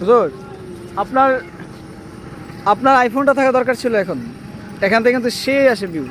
হুজুর আপনার আপনার আইফোনটা থাকা দরকার ছিল এখন। এখান থেকে কিন্তু সে আসে ভিউ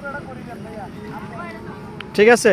মুসা মুসা মুসা মুসা হুজুর ওঠেন ঠিক আছে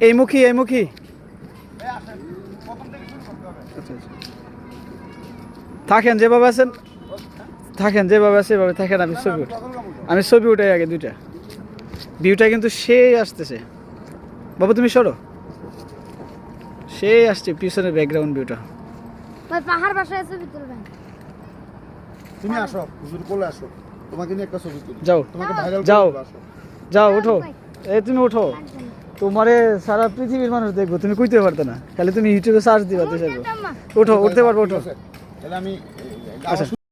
এই মুখী এই মুখী। আচ্ছা, আচ্ছা। থাকেন যেভাবে আছেন থাকেন যেভাবে আছে সেভাবে থাকেন আমি ছবি উঠ- আমি ছবি উঠাই আগে দুইটা। ভিউটা কিন্তু সেই আসতেছে। বাবু তুমি সরো। সেই আসছে পিছনের ব্যাকগ্রাউন্ড ভিউটা ভাই পাহাড় বাসায় ছবি তুলবেন তুমি আসো হুজুর কোলে আসো। তোমাকে নিয়ে একটা ছবি তুলি। যাও। তোমাকে ভাইরাল যাও। যাও ওঠো এই তুমি ওঠো তোমারে সারা পৃথিবীর মানুষ দেখব তুমি কইতে পারতো না। খালি তুমি ইউটিউবে সার্চ দিবা তো ওঠো উঠতে পারব ওঠো। তাহলে আমি আচ্ছা।